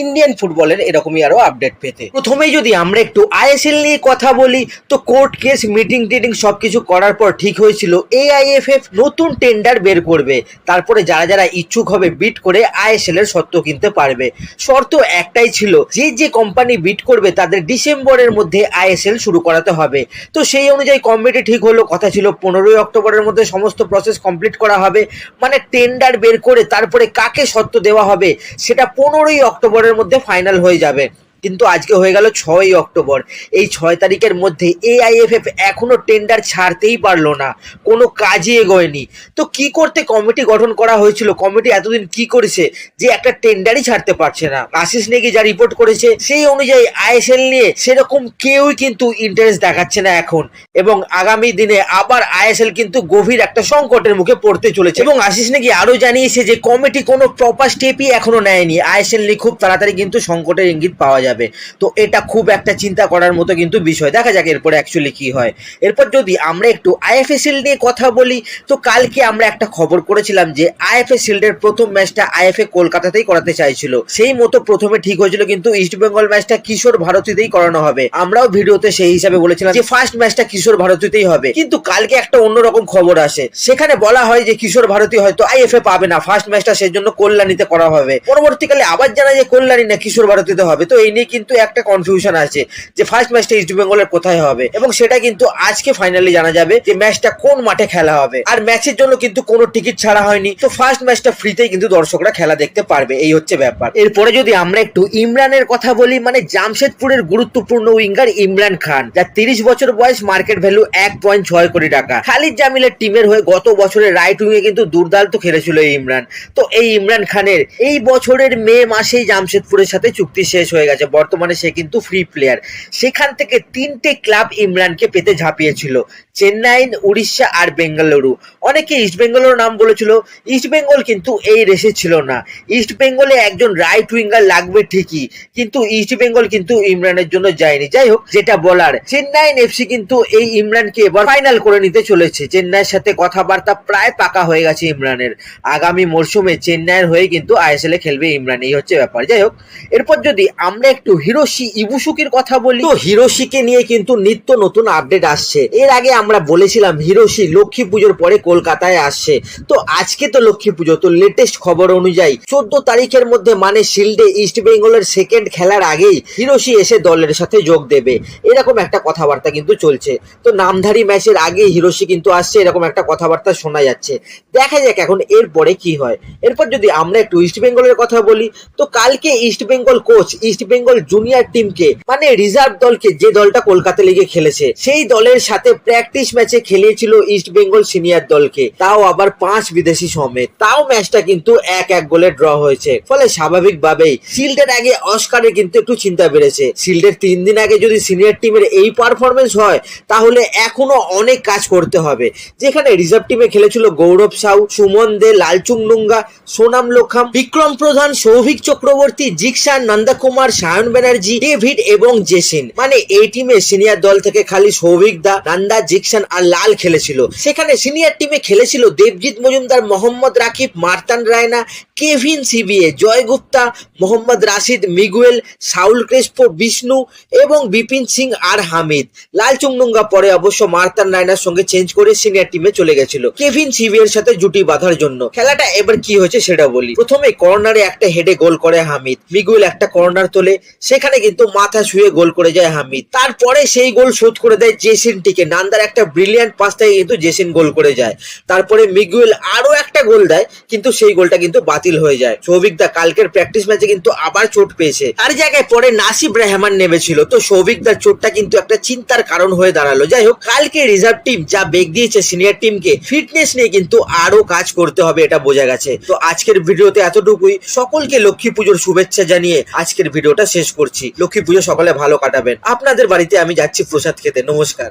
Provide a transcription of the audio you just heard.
Indian ফুটবলের এরকমই আরও আপডেট পেতে। প্রথমেই যদি আমরা একটু আইএসএল নিয়ে কথা বলি, তো কোর্ট কেস মিটিং টিটিং সবকিছু করার পর ঠিক হয়েছিল এআইএফএফ নতুন টেন্ডার বের করবে। তারপরে যারা যারা ইচ্ছুক হবে বিট করে আইএসএল এর সত্ত্ব কিনতে পারবে। শর্ত একটাই ছিল, যে যে কোম্পানি বিট করবে, তাদের ডিসেম্বরের মধ্যে আইএসএল শুরু করাতে হবে। তো সেই অনুযায়ী কমিটি ঠিক হলো, কথা ছিল পনেরোই অক্টোবরের মধ্যে সমস্ত প্রসেস কমপ্লিট করা হবে। মানে টেন্ডার বের করে তারপরে কাকে সত্ত্ব দেওয়া হবে, সেটা পনেরোই অক্টোবরের মধ্যে ফাইনাল হয়ে যাবে। কিন্তু আজকে হয়ে গেল ছয়ই অক্টোবর। এই ছয় তারিখের মধ্যে এআইএফএফ এখনও টেন্ডার ছাড়তেই পারল না। কোনো কাজই এগোয়নি। তো কি করতে কমিটি গঠন করা হয়েছিল? কমিটি এতদিন কি করেছে? যে একটা টেন্ডারই ছাড়তে পারছে না। আশিস নেগি যা রিপোর্ট করেছে, সেই অনুযায়ী আইএসএল নিয়ে সেরকম কেউই কিন্তু ইন্টারেস্ট দেখাচ্ছে না এখন। এবং আগামী দিনে আবার আইএসএল কিন্তু গভীর একটা সংকটের মুখে পড়তে চলেছে। এবং আশিস নাকি আরও জানিয়েছে যে কমিটি কোনো প্রপার স্টেপই এখনও নেয়নি। আইএসএল নিয়ে খুব তাড়াতাড়ি কিন্তু সংকটের ইঙ্গিত পাওয়া যাবে। তো এটা খুব একটা চিন্তা করার মতো কিন্তু বিষয়। দেখা যাক এরপরে অ্যাকচুয়ালি কি হয়। এরপর যদি আমরা একটু আইএফএসএল নিয়ে কথা বলি, তো কালকে আমরা একটা খবর করেছিলাম যে আইএফএ শিল্ডের প্রথম ম্যাচটা আইএফএ কলকাতাতেই করাতে চাইছিল। সেই মতো প্রথমে ঠিক হয়েছিল কিন্তু ইস্ট বেঙ্গল ম্যাচটা কিশোর ভারতীতেই করানো হবে। আমরাও ভিডিওতে সেই হিসাবে বলেছিলাম যে ফার্স্ট ম্যাচটা কিশোর ভারতীতেই হবে। কিন্তু কালকে একটা অন্যরকম খবর আসে। সেখানে বলা হয় যে কিশোর ভারতী হয়তো আইএফএ পাবে না। ফার্স্ট ম্যাচটা সেজন্য কল্যাণীতে করা হবে। পরবর্তীকালে আবার জানা যে কল্যাণী না কিশোর ভারতীতে হবে। তো এই নিয়ে কিন্তু একটা কনফিউশন আছে যে ফার্স্ট ম্যাচটা ইস্ট বেঙ্গলের কোথায় হবে? এবং সেটা কিন্তু আজকে ফাইনালি জানা যাবে যে ম্যাচটা কোন মাঠে খেলা হবে। আর ম্যাচের জন্য কিন্তু কোনো টিকিট ছাড়া হয়নি। তো ফার্স্ট ম্যাচটা ফ্রিতেই কিন্তু দর্শকরা খেলা দেখতে পারবে। এই হচ্ছে ব্যাপার। এরপরে যদি আমরা একটু ইমরানের কথা বলি মানে জামশেদপুরের গুরুত্বপূর্ণ উইঙ্গার ইমরান খান, যার তিরিশ বছর বয়স মার্কেট ভ্যালু এক পয়েন্ট ছয় কোটি টাকা। খালিদ জামিলের টিমের হয়ে গত বছরের রাইট উইংয়ে কিন্তু দুর্দান্ত খেলেছিল ইমরান। তো এই ইমরান খানের এই বছরের মে মাসেই জামশেদপুরের সাথে চুক্তি শেষ হয়ে গেছে। বর্তমানে সে কিন্তু ফ্রি প্লেয়ার সেখান থেকে তিনটে ক্লাব ইমরানকে পেতে ঝাঁপিয়েছিল, চেন্নাই, উড়িষ্যা আর বেঙ্গালুরু। অনেকে ইস্ট বেঙ্গলের নাম বলেছিল ইস্ট বেঙ্গল কিন্তু এই রেসে ছিল না। ইস্ট বেঙ্গলে একজন রাইট উইঙ্গার লাগবে ঠিকই, কিন্তু ইস্ট বেঙ্গল কিন্তু ইমরানের জন্য যায়নি। যাই হোক, যেটা বলার চেন্নাইন এফসি কিন্তু এই ইমরানকে এবার ফাইনাল করে নিতে চলেছে। চেন্নাইয়ের সাথে কথাবার্তা প্রায় পাকা হয়ে গেছে ইমরানের। আগামী মরশুমে চেন্নাইয়ের হয়ে কিন্তু আইএসএল এ খেলবে ইমরান, এই হচ্ছে ব্যাপার। যাই হোক, এরপর যদি আমরা একটু হিরোশি ইবুসুকির কথা বলি। তো হিরোশিকে নিয়ে কিন্তু নিত্য নতুন আপডেট আসছে। এর আগে আমরা বলেছিলাম হিরোশি লক্ষ্মী পুজোর পরে কলকাতায় আসছে। তো আজকে তো লক্ষ্মী পুজো। তো লেটেস্ট খবর অনুযায়ী চোদ্দ তারিখের মধ্যে মানে শিল্ডে ইস্ট বেঙ্গলের সেকেন্ড খেলার আগেই হিরোশি এসে দলের সাথে যোগ দেবে। এরকম একটা কথাবার্তা কিন্তু চলছে। তো নামধারী ম্যাচের আগে হিরোশি কিন্তু আসছে। এরকম একটা কথাবার্তা শোনা যাচ্ছে। দেখা যাক এখন এরপরে কি হয়। এরপর যদি আমরা একটু ইস্ট বেঙ্গলের কথা বলি, তো কালকে east Bengal coach east Bengal junior টিমকে মানে রিজার্ভ দলকে যে দলটা কলকাতা লিগে খেলেছে, সেই দলের সাথে প্র্যাকটিস ম্যাচে খেলিয়েছিল ইস্ট বেঙ্গল সিনিয়র দলকে। তাও আবার পাঁচ বিদেশি সমেত। তাও ম্যাচটা কিন্তু এক এক গোলে ড্র হয়েছে। ফলে স্বাভাবিকভাবেই শিল্ডের আগে অস্কারের কিন্তু একটু চিন্তা বেড়েছে। শিল্ডের তিন দিন আগে যদি সিনিয়র টিমের এই পারফরমেন্স হয়, তাহলে এখনও অনেক কাজ করতে হবে। যেখানে রিজার্ভ টিমে খেলেছিল গৌরব সাউ, সুমন দে, লালচুং নুঙ্গা, সোনাম লোখাম বিক্রম প্রধান, সৌভিক চক্রবর্তী, জিকসান নন্দকুমার সায়ন ব্যানার্জি ডেভিড এবং জেসিন। মানে এই টিমে সিনিয়র দল থেকে খালি সৌভিক দা নান্দা জিকসান আর লাল খেলেছিল। সেখানে সিনিয়র টিমে খেলেছিল Debjit Majumder, Mohammad Rakip, Martand Raina, Kevin Sibille, Jay Gupta, Mohammad Rashid Miguel Saul Crespo, Vishnu এবং বিপিন সিং আর হামিদ। লাল চুংনুঙ্গা পরে অবশ্য মার্তান রায়নার সঙ্গে চেঞ্জ করে সিনিয়র টিমে চলে গেছিল। কেভিন সিবি এর সাথে জুটি বাঁধার জন্য। খেলাটা এবার কি হয়েছে সেটা বলি। প্রথমে কর্নারে একটা হেডে গোল করে হামিদ। মিগুয়েল একটা কর্নার তোলে। সেখানে কিন্তু মাথা শুয়ে গোল করে যায় হামিদ তারপরে সেই গোল শোধ করে দেয় জেসিন টিকে। নান্দার একটা ব্রিলিয়ান্ট পাস থেকে কিন্তু জেসিন গোল করে যায়। তারপরে মিগুয়েল আরও একটা গোল দেয়, কিন্তু সেই গোলটা কিন্তু বাতিল হয়ে যায়। সৌভিক দা কালকের প্র্যাকটিস ম্যাচে কিন্তু আবার চোট পেয়েছে। তার জায়গায় পরে নাসিব রেহমান নেমেছিল, তো সৌভিক দার চোটটা কিন্তু একটা চিন্তার কারণ হয়ে দাঁড়াল। যাই হোক, কালকে রিজার্ভ টিম যা বেগ দিয়েছে সিনিয়র টিমকে ফিটনেস নিয়ে কিন্তু আরও কাজ করতে হবে, এটা বোঝা গেছে। তো আজকের ভিডিওতে এতটুকুই। সকলকে লক্ষ্মী পুজোর শুভেচ্ছা জানিয়ে আজকের ভিডিওটা শেষ করছি। লক্ষ্মী পুজো সকালে ভালো কাটাবেন। আপনাদের বাড়িতে আমি যাচ্ছি প্রসাদ খেতে। নমস্কার।